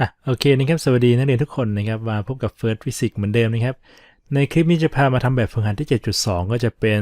อะโอเคนะครับสวัสดีนักเรียนทุกคนนะครับมาพบกับ First Physics เหมือนเดิมนะครับ ในคลิปนี้จะพามาทำแบบฝึกหัดที่ 7.2 ก็จะเป็น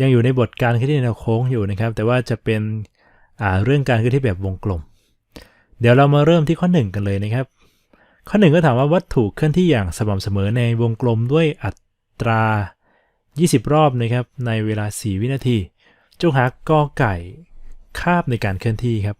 ยังอยู่ในบทการเคลื่อนที่แนวโค้งอยู่นะครับ แต่ว่าจะเป็นอ่าเรื่องการเคลื่อนที่แบบวงกลม เดี๋ยวเรามาเริ่มที่ข้อ 1 กันเลยนะครับ ข้อ 1 ก็ถามว่าวัตถุเคลื่อนที่อย่างสม่ำเสมอในวงกลมด้วยอัตรา 20 รอบนะครับในเวลา 4 วินาที จงหากอไก่คาบในการเคลื่อนที่ครับ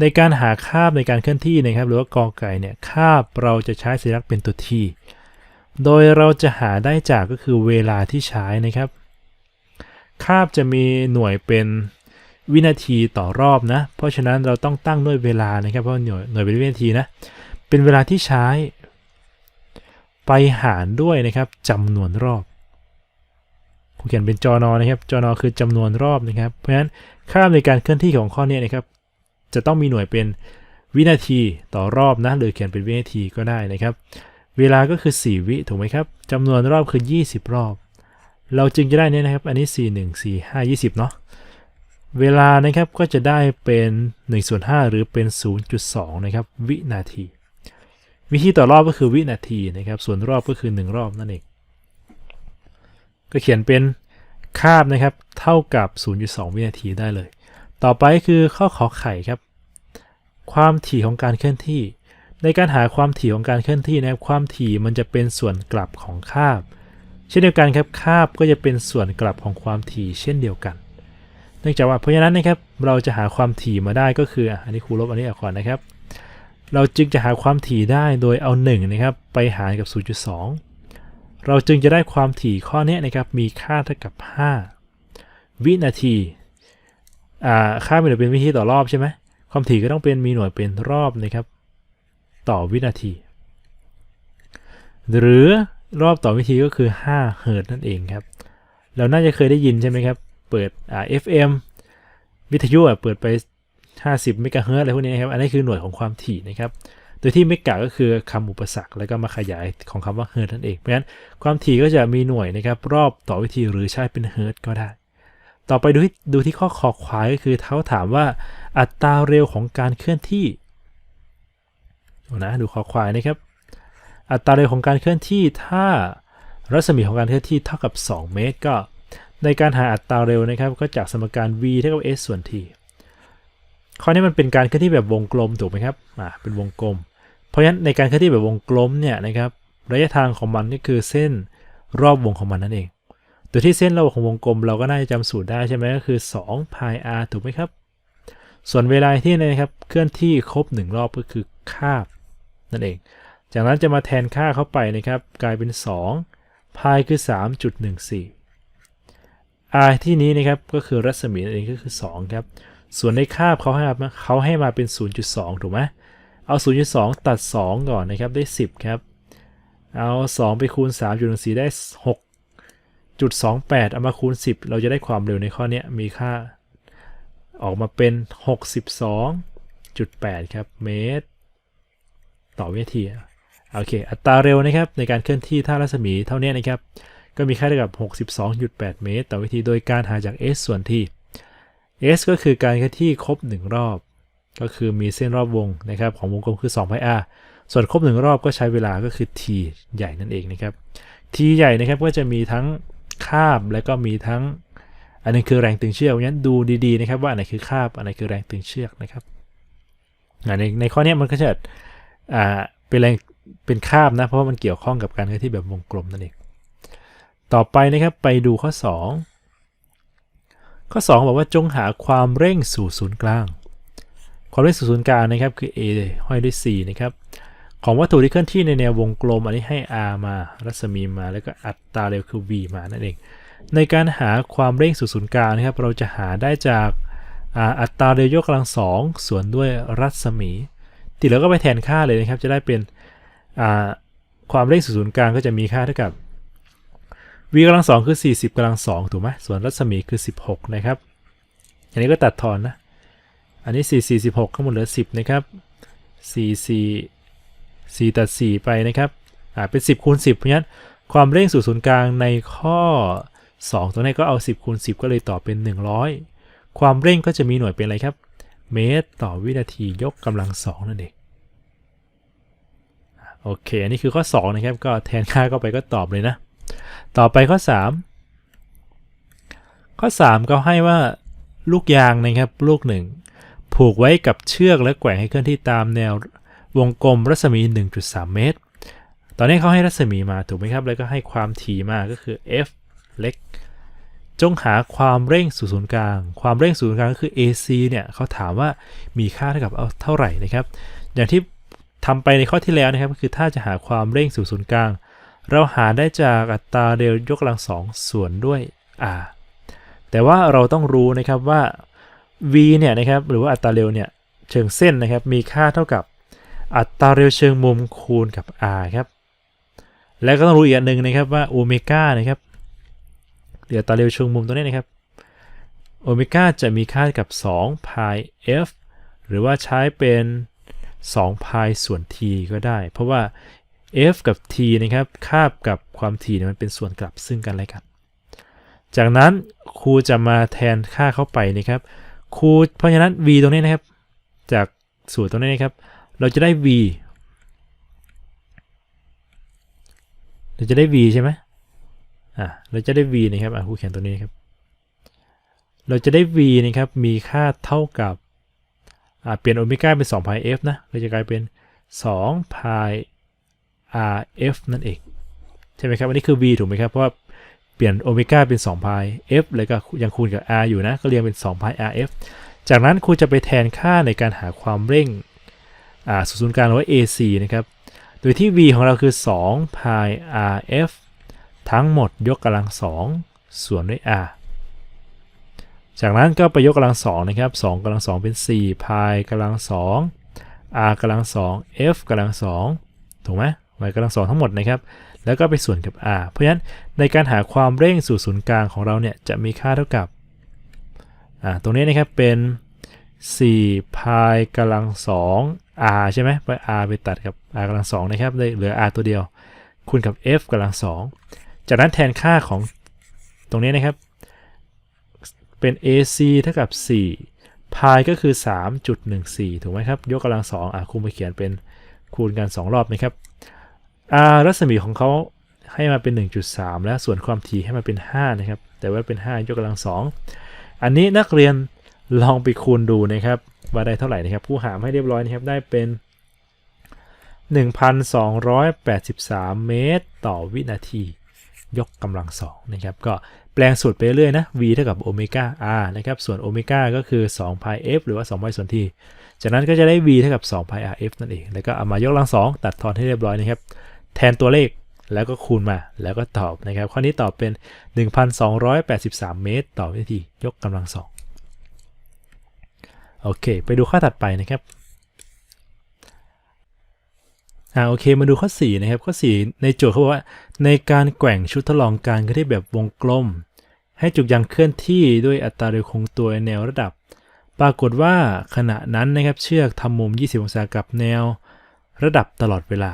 ในการหาคาบในการเคลื่อนที่นะครับ หรือว่ากอไก่เนี่ยคาบเราจะใช้สัญลักษณ์เป็นตัวทีโดยเราจะหาได้จากก็คือเวลาที่ใช้นะครับ คาบจะมีหน่วยเป็นวินาทีต่อรอบนะ เพราะฉะนั้นเราต้องตั้งด้วยเวลานะครับ เพราะหน่วยหน่วยเป็นวินาทีนะ เป็นเวลาที่ใช้ ไปหารด้วยนะครับจำนวนรอบเขียนเป็นจอนอนะครับจอนอคือจำนวนรอบนะครับ เพราะฉะนั้นค่าในการเคลื่อนที่ของข้อนี้นะครับ จะต้องมีหน่วยเป็นวินาทีต่อรอบนะหรือเขียนเป็นวินาทีก็ได้นะครับ เวลาก็คือ 4 วิถูกไหมครับจำนวนรอบคือ 20 รอบ เราจึงจะได้เนี่ยนะครับ อันนี้ 4 1 4 5 20 เนาะเวลานะครับก็จะได้เป็น1ส่วน5หรือเป็น 0.2 นะครับ วินาที วิธีต่อรอบก็คือวินาทีนะครับ ส่วนรอบก็คือ 1 รอบนั่นเอง ก็เขียนเป็นคาบนะครับ เท่ากับ 0.2 วินาทีได้เลย ต่อไปคือข้อขอไข่ครับ ความถี่ของการเคลื่อนที่ ในการหาความถี่ของการเคลื่อนที่นะครับความถี่มันจะเป็นส่วนกลับของคาบ เช่นเดียวกันครับคาบก็จะเป็นส่วนกลับของความถี่เช่นเดียวกัน เนื่องจากว่าเพราะฉะนั้นนะครับเราจะหาความถี่มาได้ก็คืออันนี้ครูลบอันนี้ออกก่อนนะครับ เราจึงจะหาความถี่ได้โดยเอา1นะครับไปหารกับ 0.2 เราจึงจะได้ความถี่ข้อนี้นะครับมีค่าเท่ากับ 5 วินาทีอ่าค่ามีหน่วยเป็นวินาทีต่อรอบใช่ไหม ความถี่ก็ต้องเป็นมีหน่วยเป็นรอบนะครับ ต่อวินาที หรือรอบต่อวินาทีก็คือ 5 เฮิร์ตนั่นเองครับ เราน่าจะเคยได้ยินใช่ไหมครับ เปิดอ่า FM วิทยุอะเปิดไป 50 เมกะเฮิร์ตอะไรพวกนี้นะครับ อันนี้คือหน่วยของความถี่นะครับ โดยที่เมกะก็คือคำอุปสรรคแล้วก็มาขยายของคำว่าเฮิร์ตนั่นเอง เพราะฉะนั้นความถี่ก็จะมีหน่วยนะครับ รอบต่อวินาทีหรือใช้เป็นเฮิร์ตก็ได้ ต่อไปดูที่ดูที่ข้อขอควายก็คือเขาถามว่าอัตราเร็วของการเคลื่อนที่นะดูข้อควายนะครับ อัตราเร็วของการเคลื่อนที่ถ้ารัศมีของการเคลื่อนที่เท่ากับ 2 เมตร ก็ ในการหาอัตราเร็วนะครับ ก็จากสมการ v เท่ากับ s ส่วน t ข้อนี้มันเป็นการเคลื่อนที่แบบวงกลมถูกไหมครับอ่าเป็นวงกลม เพราะฉะนั้นในการเคลื่อนที่แบบวงกลมเนี่ยนะครับระยะทางของมันก็คือเส้นรอบวงของมันนั่นเอง โดยที่เส้นรอบของวงกลมเราก็น่าจะจำสูตรได้ใช่ไหมก็คือ2 pi r ถูกไหมครับ ส่วนเวลาที่นะครับเคลื่อนที่ครบ 1 รอบก็คือคาบนั่นเอง จากนั้นจะมาแทนค่าเข้าไปนะครับ กลายเป็น2 pi คือ 3.14 r ที่นี้นะครับก็คือรัศมีนั่นเองก็คือ 2 ครับ ส่วนในคาบเขาให้มาเขาให้มาเป็น 0.2 ถูกไหมเอา 0.2 ตัด 2 ก่อนนะครับได้ 10 ครับ เอา 2 ไปคูณ 3.14 ได้ 6 6.28 เอามาคูณ 10 เราจะได้ความเร็วในข้อนี้มีค่าออกมาเป็น 62.8 ครับ เมตร ต่อวินาทีโอเค อัตราเร็วนะครับในการเคลื่อนที่ท่ารัศมีเท่านี้นะครับ ก็มีค่าเท่ากับ 62.8 เมตร ต่อวินาทีโดยการหาจาก s ส่วน t s ก็คือการเคลื่อนที่ครบ 1 รอบ ก็คือมีเส้นรอบวงนะครับ ของวงกลมคือ2 pi r ส่วนครบ 1 รอบก็ใช้เวลาก็คือ t ใหญ่นั่นเองนะครับ t ใหญ่นะครับก็จะมีทั้ง คาบและก็มีทั้ง อันนึงคือแรงตึงเชือกเพราะฉะนั้นดูดีๆนะครับว่าอันไหนคือคาบอันไหนคือแรงตึงเชือกนะครับในในข้อนี้มันก็จะอ่าเป็นแรงเป็นคาบนะเพราะว่ามันเกี่ยวข้องกับการเคลื่อนที่แบบวงกลมนั่นเองต่อไปนะครับไปดูข้อ 2 ข้อ 2 บอกว่าจงหาความเร่งสู่ศูนย์กลาง ความเร่งสู่ศูนย์กลางนะครับคือ a ห้อยด้วย c นะครับ ของวัตถุที่เคลื่อนที่ในแนววงกลม อันนี้ให้ r มา รัศมีมา แล้วก็อัตราเร็วคือ v มานั่นเอง ในการหาความเร่งสู่ศูนย์กลางนะครับ เราจะหาได้จากอัตราเร็วยกกำลังสองส่วนด้วยรัศมีที่เหลือก็ไปแทนค่าเลยนะครับ จะได้เป็นความเร่งสู่ศูนย์กลางก็จะมีค่าเท่ากับ v กำลังสองคือ 40กำลังสองถูกไหมส่วนรัศมีคือ 16 นะครับ อันนี้ก็ตัดทอนนะ อันนี้ 4 4 16ข้างบนเหลือ 10 นะครับ 4 4 4 ตัด 4 ไปนะครับอ่าเป็น 10คูณ10 เพราะฉะนั้นความเร่งสู่ศูนย์กลางในข้อ 2 ตรงนี้ก็เอา 10คูณ10 ก็เลยตอบเป็น 100 ความเร่งก็จะมีหน่วยเป็นอะไรครับ เมตรต่อวินาทียกกำลังสองนั่นเองโอเค อันนี้คือข้อ 2 นะครับ ก็แทนค่าเข้าไปก็ตอบเลยนะ ต่อไปข้อ 3 ข้อ 3 ก็ให้ว่าลูกยางนะครับ ลูกหนึ่งผูกไว้กับเชือกและแกว่งให้เคลื่อนที่ตามแนว วงกลมรัศมี 1.3 เมตร ตอนนี้เขาให้รัศมีมาถูกไหมครับ แล้วก็ให้ความถี่มาก็คือ f เล็ก จงหาความเร่งสู่ศูนย์กลาง ความเร่งสู่ศูนย์กลางก็คือ ac เนี่ยเขาถามว่ามีค่าเท่ากับเท่าไหร่นะครับ อย่างที่ทำไปในข้อที่แล้วนะครับก็คือถ้าจะหาความเร่งสู่ศูนย์กลาง เราหาได้จากอัตราเร็วยกกำลังสองส่วนด้วย r แต่ว่าเราต้องรู้นะครับว่า v เนี่ยนะครับหรือว่าอัตราเร็วเนี่ยเชิงเส้นนะครับมีค่าเท่ากับ อัตราเร็วเชิงมุมคูณกับ r ครับ และก็ต้องรู้อีกอันหนึ่งนะครับว่าโอเมก้านะครับหรืออัตราเร็วเชิงมุมตัวนี้นะครับโอเมก้าจะมีค่ากับ2 pi f หรือว่าใช้เป็น2 pi ส่วน t ก็ได้ เพราะว่า f กับ t นะครับคาบกับความถี่เนี่ยมันเป็นส่วนกลับซึ่งกันและกัน จากนั้นครูจะมาแทนค่าเข้าไปนะครับครูเพราะฉะนั้น v ตรงนี้นะครับ จากสูตรตรงนี้นะครับ เราจะได้ v เราจะได้ v ใช่ไหมอะเราจะได้ v นะครับอะคูเขียนตัวนี้ครับ เราจะได้ v นะครับ มีค่าเท่ากับ อ่าเปลี่ยนโอเมก้าเป็น2 pi f นะก็จะกลายเป็น2 pi rf นั่นเอง ใช่ไหมครับ อันนี้คือ v ถูกไหมครับ เพราะว่าเปลี่ยนโอเมก้าเป็น2 pi f แล้วก็ยังคูณกับ r อยู่นะ ก็เรียงเป็น2 pi rf จากนั้นครูจะไปแทนค่าในการหาความเร่ง อ่าศูนย์กลางหรือว่า ac นะครับ โดยที่ v ของเราคือ 2 pi rf ทั้งหมดยกกำลัง 2 ส่วนด้วย r จากนั้นก็ไปยกกำลัง 2 นะครับ 2กำลัง 2 เป็น 4 pi กำลัง 2 r กำลัง 2 f กำลัง 2 ถูกไหม y กำลัง 2 ทั้งหมดนะครับ แล้วก็ไปส่วนกับ r เพราะฉะนั้นในการหาความเร่งสู่ศูนย์กลางของเราเนี่ยจะมีค่าเท่ากับอ่าตรงนี้นะครับเป็น4 pi กำลัง 2 r ใช่ไหมไป r ไปตัดกับ r กำลัง2นะครับได้เหลือ r ตัวเดียว คูณกับ f กำลัง2จากนั้นแทนค่าของตรงนี้นะครับ เป็น ac เท่ากับ4 pi ก็คือ 3.14 ถูกไหมครับ ยกกำลัง2อะคูณไปเขียนเป็นคูณกัน 2 รอบนะครับ r รัศมีของเขาให้มาเป็น 1.3 แล้วส่วนความถี่ให้มาเป็น 5 นะครับ แต่ว่าเป็น 5 ยกกำลัง2อันนี้นักเรียนลองไปคูณดูนะครับ ว่าได้เท่าไหร่นะครับผู้หามให้เรียบร้อยนะครับได้เป็น 1,283 เมตรต่อวินาที ยกกำลัง2นะครับก็แปลงสูตรไปเรื่อยนะ v เท่ากับโอเมก้า r นะครับส่วนโอเมก้าก็คือ2 pi f หรือว่า2 pi ส่วน t จากนั้นก็จะได้ v เท่ากับ2 pi rf นั่นเอง แล้วก็เอามายกกำลัง2ตัดทอนให้เรียบร้อยนะครับ แทนตัวเลขแล้วก็คูณมาแล้วก็ตอบนะครับ ข้อนี้ตอบเป็น 1,283 เมตร ต่อวินาที ยกกำลัง2 โอเค ไปดูข้อถัดไปนะครับอ่าโอเคมาดูข้อ 4 นะครับ ข้อ 4 ในโจทย์เขาบอกว่า ในการแกว่งชุดทดลองการเคลื่อนที่แบบวงกลม ให้จุกยางเคลื่อนที่ด้วยอัตราเร็วคงตัวในแนวระดับ ปรากฏว่าขณะนั้นนะครับเชือกทำมุม 20 องศากับแนวระดับตลอดเวลา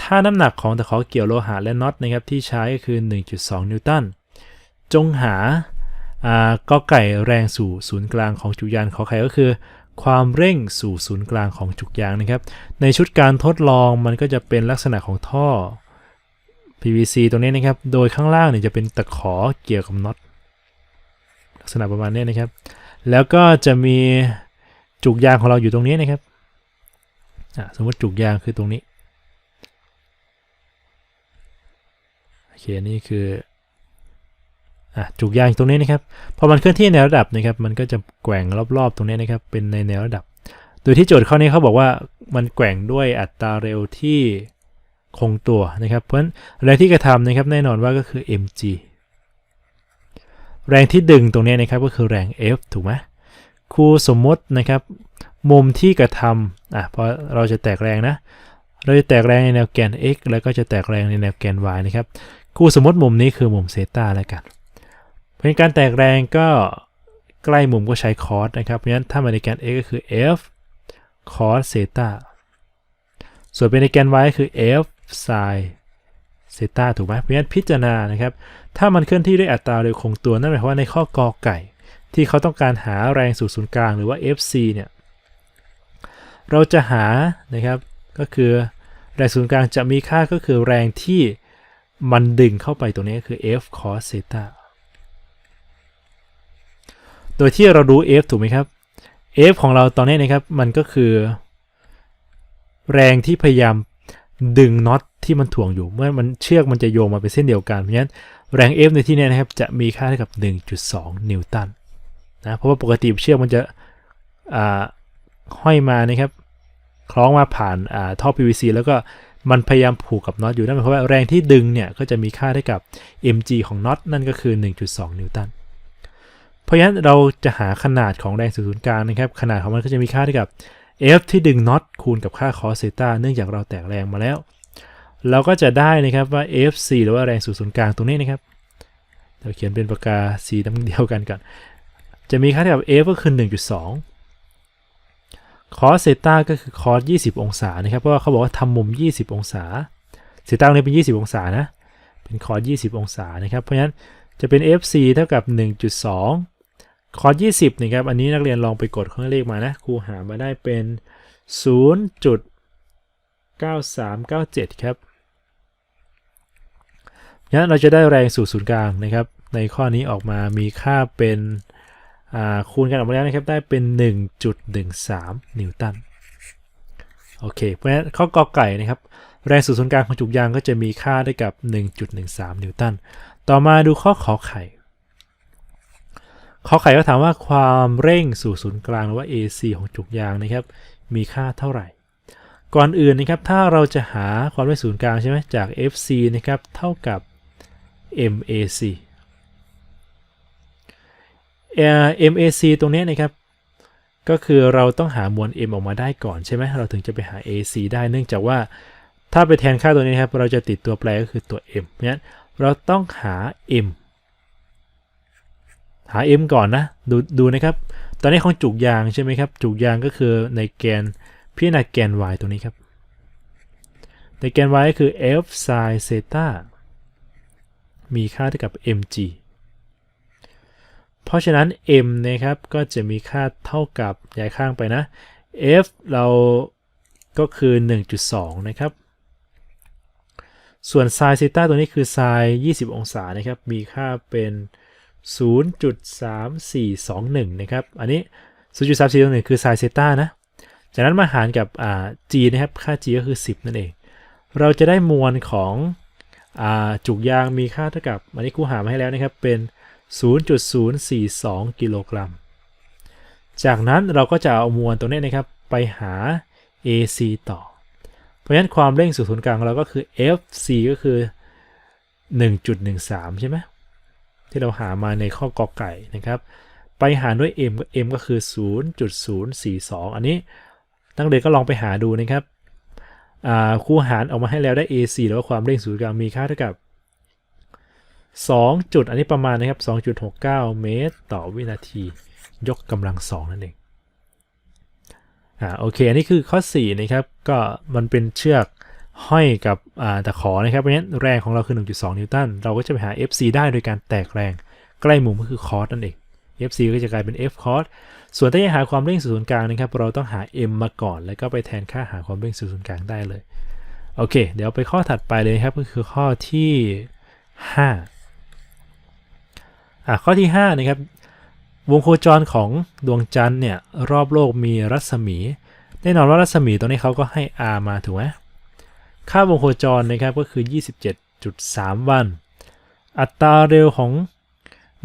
ถ้าน้ำหนักของตะขอเกี่ยวโลหะและน็อตนะครับที่ใช้ก็คือ 1.2 นิวตัน จงหาอ่า กอไก่แรงสู่ศูนย์กลางของจุกยางขอไข่ก็คือ ความเร่งสู่ศูนย์กลางของจุกยางนะครับ ในชุดการทดลองมันก็จะเป็นลักษณะของท่อ PVC ตรงนี้นะครับ โดยข้างล่างเนี่ยจะเป็นตะขอเกี่ยวกับน็อตลักษณะประมาณนี้นะครับ แล้วก็จะมีจุกยางของเราอยู่ตรงนี้นะครับสมมติจุกยางคือตรงนี้โอเคนี่คือ อะจุกยางตรงนี้นะครับพอมันเคลื่อนที่ในระดับนะครับ มันก็จะแกว่งรอบๆ ตรงนี้นะครับ เป็นในแนวระดับ โดยที่โจทย์ข้อนี้เขาบอกว่ามันแกว่งด้วยอัตราเร็วที่คงตัวนะครับ เพราะฉะนั้นแรงที่กระทำนะครับแน่นอนว่าก็คือ mg แรงที่ดึงตรงนี้นะครับก็คือแรง F ถูกไหมครูสมมตินะครับ มุมที่กระทำอะพอเราจะแตกแรงนะ เราจะแตกแรงในแนวแกน x แล้วก็จะแตกแรงในแนวแกน y นะครับครูสมมติมุมนี้คือมุมเซตาแล้วกัน เพราะฉะนั้นการแตกแรงก็ใกล้มุมก็ใช้คอสนะครับ เพราะฉะนั้นถ้ามาในแกน x ก็คือ f cos เซตาส่วนเป็นในแกน y ก็คือ f sin เซตาถูกไหมเพราะฉะนั้นพิจารณานะครับ ถ้ามันเคลื่อนที่ด้วยอัตราเร็วคงตัว นั่นหมายความว่าในข้อกอไก่ ที่เขาต้องการหาแรงสู่ศูนย์กลางหรือว่า FC เนี่ย เราจะหานะครับ ก็คือแรงศูนย์กลางจะมีค่าก็คือแรงที่มันดึงเข้าไปตรงนี้คือ F cos theta โดยที่เรารู้ F ถูกไหมครับ F ของเราตอนนี้นะครับ มันก็คือ แรงที่พยายามดึงน็อตที่มันถ่วงอยู่ เมื่อมันเชือกมันจะโยงมาเป็นเส้นเดียวกัน เพราะฉะนั้นแรง F ในที่นี้นะครับ จะมีค่าเท่ากับ 1.2 นิวตันนะ เพราะว่าปกติเชือกมันจะห้อยมานะครับ คล้องมาผ่านอ่าท่อ PVC แล้วก็มันพยายามผูกกับน็อตอยู่นั่นหมายความว่าแรงที่ดึงเนี่ย ก็จะมีค่าเท่ากับ mg ของน็อตนั่นก็คือ 1.2 นิวตัน เพราะฉะนั้นเราจะหาขนาดของแรงศูนย์กลางนะครับ ขนาดของมันก็จะมีค่าเท่ากับ F ที่ดึงน็อตคูณกับค่า cos เซต้าเนื่องจากเราแตกแรงมาแล้ว เราก็จะได้นะครับว่า FC หรือว่าแรงศูนย์กลางตรงนี้นะครับเราเขียนเป็นปากกาสีดำเดียวกันก่อนจะมีค่าเท่ากับ F ก็คือ 1.2 cos เซต้าก็คือ cos 20 องศานะครับ เพราะว่าเขาบอกว่าทำมุม 20 องศาเซต้าตรงนี้เป็น 20 องศานะ เป็น cos 20 องศานะครับ เพราะฉะนั้นจะเป็น FC เท่ากับ 1.2 คอร์ส20นะครับ อันนี้นักเรียนลองไปกดเครื่องเลขมานะ ครูหามาได้เป็น 0.9397 ครับงั้นเราจะได้แรงสู่ศูนย์กลางนะครับ ในข้อนี้ออกมามีค่าเป็นคูณกันออกมาแล้วนะครับ ได้เป็น 1.13 นิวตัน โอเค เพราะฉะนั้นข้อกอไก่นะครับ แรงสู่ศูนย์กลางของจุกยางก็จะมีค่าได้กับ 1.13 นิวตัน ต่อมาดูข้อขอไข่ ขอไข่ก็ถามว่าความเร่งสู่ศูนย์กลางหรือว่า AC ของจุกยางนะครับ มีค่าเท่าไหร่ ก่อนอื่นนะครับ ถ้าเราจะหาความเร่งศูนย์กลางใช่ไหมจาก FC นะครับ เท่ากับ MAC เอ่อ MAC ตรงนี้นะครับ ก็คือเราต้องหามวล M ออกมาได้ก่อนใช่ไหมเราถึงจะไปหา AC ได้เนื่องจากว่าถ้าไปแทนค่าตัวนี้ครับ เราจะติดตัวแปรก็คือตัว M เพราะฉะนั้นเราต้องหา M หา m ก่อนนะ ดูดูนะครับ ตอนนี้ของจุกยางใช่ไหมครับ จุกยางก็คือในแกนพิจารณาแกน y ตรงนี้ครับ ในแกน y ก็คือ f sin theta มีค่าเท่ากับ mg เพราะฉะนั้น m นะครับก็จะมีค่าเท่ากับย้ายข้างไปนะ f เราก็คือ 1.2 นะครับ ส่วน sin theta ตัวนี้คือ sin 20 องศานะครับ มีค่าเป็น 0.3421 นะครับ อันนี้ 0.3421 คือไซเซต้านะ จากนั้นมาหารกับอ่า g นะครับ ค่า g ก็คือ 10 นั่นเอง เราจะได้มวลของอ่าจุกยางมีค่าเท่ากับ อันนี้ครูหามาให้แล้วนะครับ เป็น 0.042 กิโลกรัม จากนั้นเราก็จะเอามวลตัวนี้นะครับไปหา AC ต่อ เพราะฉะนั้นความเร่งสู่ศูนย์กลางของเราก็คือ FC ก็คือ 1.13 ใช่ไหม ที่เราหามาในข้อกอไก่นะครับ ไปหารด้วย m m ก็คือ 0.042 อันนี้นักเรียนก็ลองไปหาดูนะครับคู่หารออกมาให้แล้วได้ ac หรือว่าความเร่งศูนย์กลางมีค่าเท่ากับ 2 จุดอันนี้ประมาณนะครับ 2.69 เมตรต่อวินาที ยกกำลัง 2 นั่นเองอ่าโอเค อันนี้คือข้อ 4 นะครับ ก็มันเป็นเชือก ห้อยกับตะขอนะครับเพราะฉะนั้นแรงของเราคือ 1.2 นิวตัน เราก็จะไปหา FC ได้โดยการแตกแรง ใกล้มุมก็คือคอสนั่นเอง FC ก็จะกลายเป็น F cos ส่วนถ้าจะหาความเร่งสู่ศูนย์กลางนะครับ เราต้องหา M มาก่อน แล้วก็ไปแทนค่าหาความเร่งสู่ศูนย์กลางได้เลย โอเค เดี๋ยวไปข้อถัดไปเลยครับ ก็คือข้อที่ 5 อะ ข้อที่ 5 นะครับ วงโคจรของดวงจันทร์เนี่ย รอบโลกมีรัศมี แน่นอนว่ารัศมีตรงนี้เขาก็ให้ r มาถูกไหม ค่าวงโคจรนะครับก็คือ 27.3 วัน อัตราเร็วของ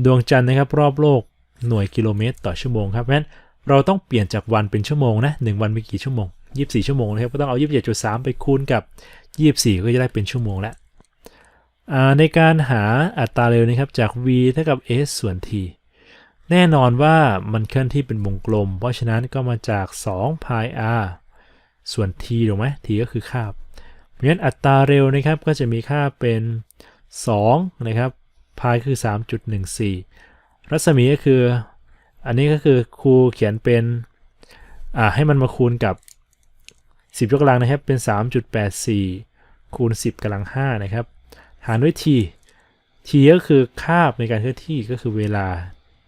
ดวงจันทร์นะครับ รอบโลกหน่วยกิโลเมตรต่อชั่วโมงครับเพราะฉะนั้นเราต้องเปลี่ยนจากวันเป็นชั่วโมงนะ1วันมีกี่ชั่วโมง 24 ชั่วโมงนะครับก็ต้องเอา 27.3 ไปคูณกับ 24 ก็จะได้เป็นชั่วโมงแล้วในการหาอัตราเร็วนะครับจาก v เท่ากับ s ส่วน t แน่นอนว่ามันเคลื่อนที่เป็นวงกลม เพราะฉะนั้นก็มาจาก2 pi r ส่วน t ถูกไหม t ก็คือคาบ ราะฉะนั้นอัตราเร็วนะครับก็จะมีค่าเป็น2นะครับพายคือ 3.14 รัศมีก็คือ อันนี้ก็คือครูเขียนเป็นอ่าให้มันมาคูณกับ 10 ยกกำลังนะครับ เป็น 3.84 คูณ 10กำลัง 5 นะครับ หารด้วย t t ก็คือคาบในการเคลื่อนที่ก็คือเวลา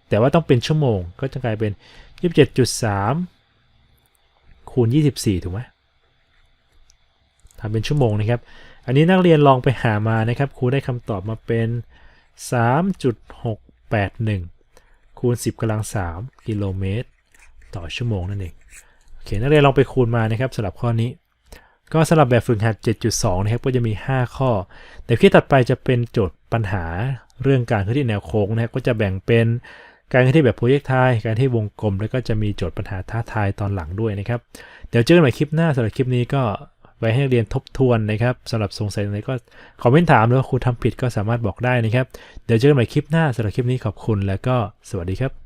แต่ว่าต้องเป็นชั่วโมงก็จะกลายเป็น 27.3 คูณ 24 ถูกไหม ททำเป็นชั่วโมงนะครับ อันนี้นักเรียนลองไปหามานะครับ ครูได้คำตอบมาเป็น 3.681 คูณ 10กำลัง 3 กิโลเมตร ต่อชั่วโมงนั่นเอง โอเค นักเรียนลองไปคูณมานะครับสำหรับข้อนี้ ก็สำหรับแบบฝึกหัด 7.2 นะครับ ก็จะมี 5 ข้อ แต่ที่ถัดไปจะเป็นโจทย์ปัญหาเรื่องการเคลื่อนที่แนวโค้งนะครับ ก็จะแบ่งเป็นการเคลื่อนที่แบบโปรเจกต์ไทการที่วงกลม แล้วก็จะมีโจทย์ปัญหาท้าทายตอนหลังด้วยนะครับ เดี๋ยวเจอกันใหม่คลิปหน้าสำหรับคลิปนี้ก็ ไว้ให้นักเรียนทบทวนนะครับสำหรับสงสัยอะไรก็คอมเมนต์ถามหรือว่าครูทำผิดก็สามารถบอกได้นะครับ เดี๋ยวเจอกันใหม่คลิปหน้าสำหรับคลิปนี้ขอบคุณแล้วก็สวัสดีครับ